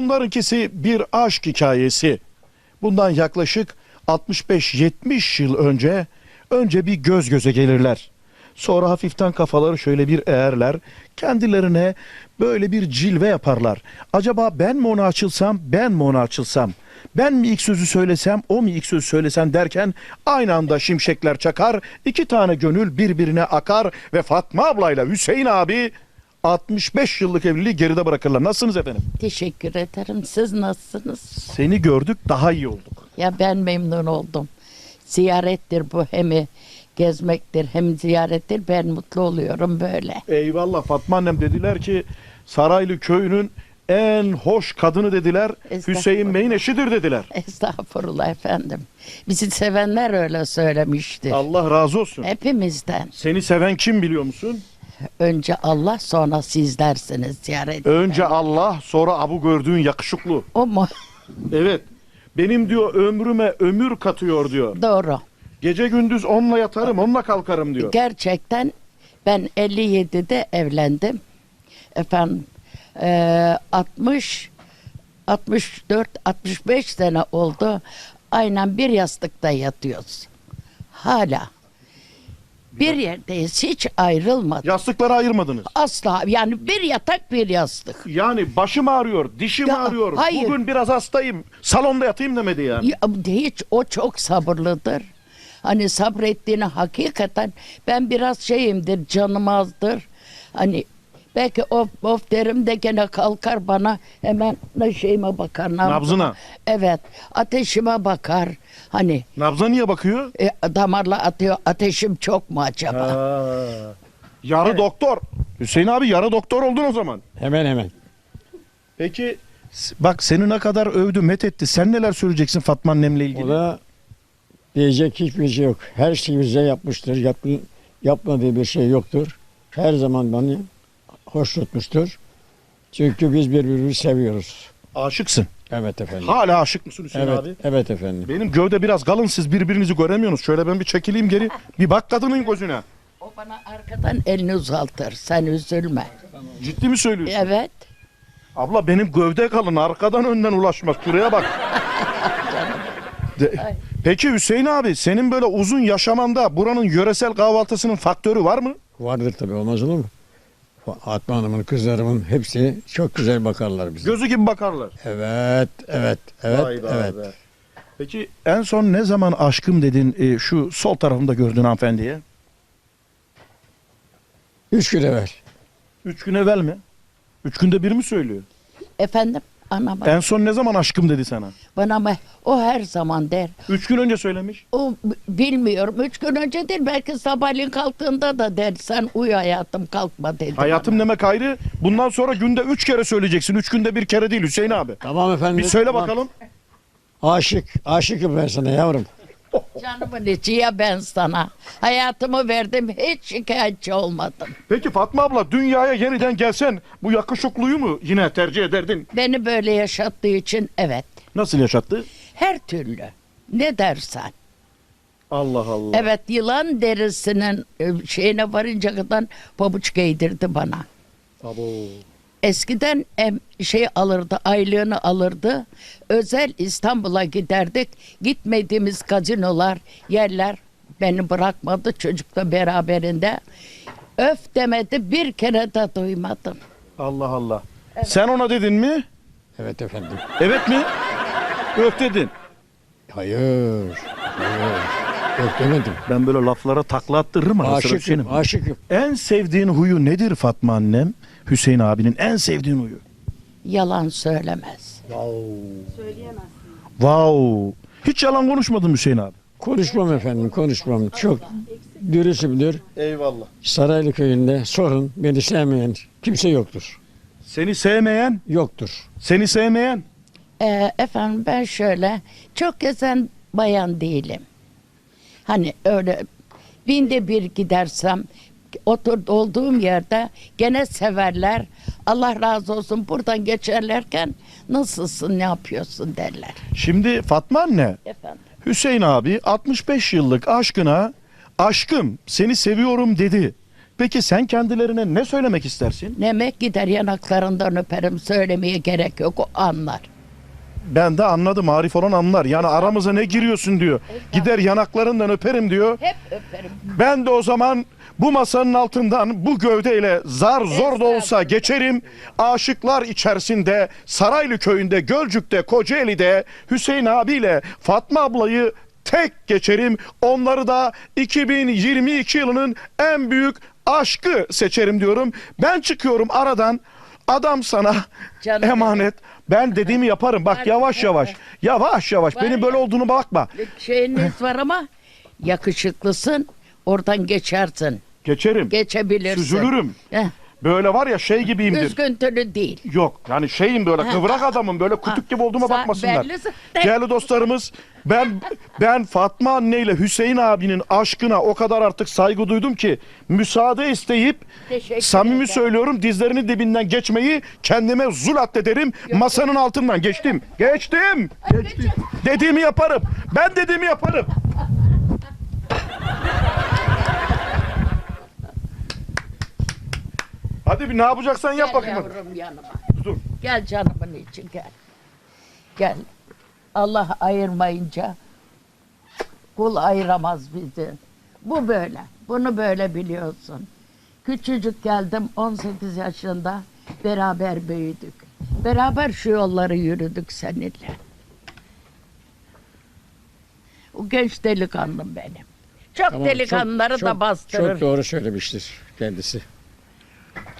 Bunlarınkisi bir aşk hikayesi. Bundan yaklaşık 65-70 yıl önce önce bir göz göze gelirler. Sonra hafiften kafaları şöyle bir eğerler. Kendilerine böyle bir cilve yaparlar. Acaba ben mi ona açılsam, ben mi ona açılsam? Ben mi ilk sözü söylesem, o mu ilk sözü söylesem derken aynı anda şimşekler çakar. iki tane gönül birbirine akar ve Fatma ablayla Hüseyin abi 65 yıllık evliliği geride bırakırlar. Nasılsınız efendim? Teşekkür ederim. Siz nasılsınız? Seni gördük daha iyi olduk. Ya ben memnun oldum. Ziyarettir bu hem gezmektir hem ziyarettir. Ben mutlu oluyorum böyle. Eyvallah Fatma annem dediler ki Saraylı köyünün en hoş kadını dediler. Hüseyin Bey'in eşidir dediler. Estağfurullah efendim. Bizi sevenler öyle söylemiştir. Allah razı olsun. Hepimizden. Seni seven kim biliyor musun? Önce Allah sonra sizlersiniz ziyaret. Önce Allah sonra abu gördüğün yakışıklı. O mu? Evet. Benim diyor ömrüme ömür katıyor diyor. Doğru. Gece gündüz onunla yatarım onunla kalkarım diyor. Gerçekten ben 57'de evlendim. Efendim eee, 60 64 65 sene oldu. Aynen bir yastıkta yatıyoruz. Hala. Bir yerdeyiz. Hiç ayrılmadık. Yastıkları ayırmadınız. Asla. Yani bir yatak bir yastık. Yani başım ağrıyor, dişim Ya, ağrıyor. hayır. Bugün biraz hastayım. Salonda yatayım demedi yani. Ya, hiç o çok sabırlıdır. Hani sabrettiğini hakikaten ben biraz şeyimdir canım azdır. Hani belki of of derim de gene kalkar bana hemen ne şeyime bakar. nabzıma. Nabzına. Evet ateşime bakar. Hani Nabza niye bakıyor? e, damarla atıyor ateşim çok mu acaba? Ha. Yarı doktor. Hüseyin abi yarı doktor oldun o zaman. Hemen hemen. Peki bak seni ne kadar övdü, met etti. Sen neler söyleyeceksin Fatma annemle ilgili? O da diyecek hiçbir şey yok. Her şeyi güzel yapmıştır. Yap, yapmadığı bir şey yoktur. Her zaman beni hoş tutmuştur. Çünkü biz birbirimizi seviyoruz. Aşıksın. Evet efendim. Hala aşık mısın Hüseyin evet, abi? evet efendim. Benim gövde biraz kalın siz birbirinizi göremiyorsunuz. Şöyle ben bir çekileyim geri. Bir bak kadının gözüne. O bana arkadan elini uzatır. Sen üzülme. Ciddi mi söylüyorsun? Evet. Abla benim gövde kalın arkadan önden ulaşmaz. Şuraya bak. De- Peki Hüseyin abi senin böyle uzun yaşamanda buranın yöresel kahvaltısının faktörü var mı? Vardır tabii olmaz olur mu? Fatma Hanım'ın, kızlarımın hepsi çok güzel bakarlar bize. Gözü gibi bakarlar. Evet, evet, evet, Vay be evet. be. Peki en son ne zaman aşkım dedin e, şu sol tarafımda gördüğün hanımefendiye? Üç gün evvel. Üç gün evvel mi? Üç günde bir mi söylüyor? Efendim anama. En son ne zaman aşkım dedi sana? Bana ama o her zaman der. Üç gün önce söylemiş. O b- bilmiyorum. Üç gün önce değil belki sabahleyin kalktığında da der sen uyu hayatım kalkma dedi. Hayatım bana. demek ayrı. Bundan sonra günde üç kere söyleyeceksin. Üç günde bir kere değil Hüseyin abi. Tamam efendim. Bir söyle tamam. bakalım. Aşık, aşıkım ben sana yavrum. Canımın içi ya ben sana. Hayatımı verdim hiç şikayetçi olmadım. Peki Fatma abla dünyaya yeniden gelsen bu yakışıklıyu mu yine tercih ederdin? Beni böyle yaşattığı için evet. Nasıl yaşattı? Her türlü. Ne dersen. Allah Allah. Evet yılan derisinin e, şeyine varınca kadar pabuç giydirdi bana. Abo. Eskiden em, şey alırdı, aylığını alırdı. Özel İstanbul'a giderdik. Gitmediğimiz gazinolar, yerler beni bırakmadı çocukla beraberinde. Öf demedi bir kere de duymadım. Allah Allah. Sen ona dedin mi? Evet efendim. Evet mi? Öf dedin. Hayır. Hayır. Yok demedim. Ben böyle laflara takla attırırım. Aşıkım, aşıkım. En sevdiğin huyu nedir Fatma annem? Hüseyin abinin en sevdiğin huyu. Yalan söylemez. Wow. Hiç yalan konuşmadın Hüseyin abi. Konuşmam efendim, konuşmam. Çok dürüstümdür. Eyvallah. Saraylı köyünde sorun, beni sevmeyen kimse yoktur. Seni sevmeyen, Yoktur. seni sevmeyen. Ee, efendim ben şöyle çok gezen bayan değilim. Hani öyle binde bir gidersem otur olduğum yerde gene severler. Allah razı olsun buradan geçerlerken nasılsın ne yapıyorsun derler. Şimdi Fatma anne, Efendim. Hüseyin abi 65 yıllık aşkına aşkım seni seviyorum dedi. Peki sen kendilerine ne söylemek istersin? Nemek gider yanaklarından öperim söylemeye gerek yok o anlar. Ben de anladım Arif olan anlar. Yani aramıza ne giriyorsun diyor. Gider yanaklarından öperim diyor. Hep öperim. Ben de o zaman bu masanın altından bu gövdeyle zar zor da olsa geçerim. Aşıklar içerisinde Saraylı köyünde, Gölcük'te, Kocaeli'de Hüseyin abiyle Fatma ablayı tek geçerim. Onları da 2022 yılının en büyük aşkı seçerim diyorum. Ben çıkıyorum aradan. Adam sana Canım emanet. Ben dediğimi yaparım. Bak yavaş yavaş. Yavaş yavaş. Var Benim böyle ya. olduğunu bakma. Şeyiniz var ama yakışıklısın. Oradan geçersin. Geçerim. Geçebilirsin. Süzülürüm. Heh, Böyle var ya şey gibiyimdir. Üzgüntülü değil. Yok yani şeyim böyle kıvrak adamım böyle kutup gibi olduğuma bakmasınlar. belli zaten. Değerli dostlarımız ben ben Fatma anne ile Hüseyin abinin aşkına o kadar artık saygı duydum ki müsaade isteyip Teşekkür samimi ederim. söylüyorum dizlerinin dibinden geçmeyi kendime zul addederim. Masanın altından geçtim. Geçtim. Geçtim. Dediğimi yaparım. Ben dediğimi yaparım. Hadi bir ne yapacaksan yap Gel bakayım. hadi. yavrum yanıma. Dur. Gel canımın için gel. Gel. Allah ayırmayınca kul ayıramaz bizi. Bu böyle. Bunu böyle biliyorsun. Küçücük geldim 18 yaşında beraber büyüdük. Beraber şu yolları yürüdük seninle. O genç delikanlım benim. Çok Tamam, delikanlıları çok- da çok- bastırır. Çok doğru söylemiştir kendisi.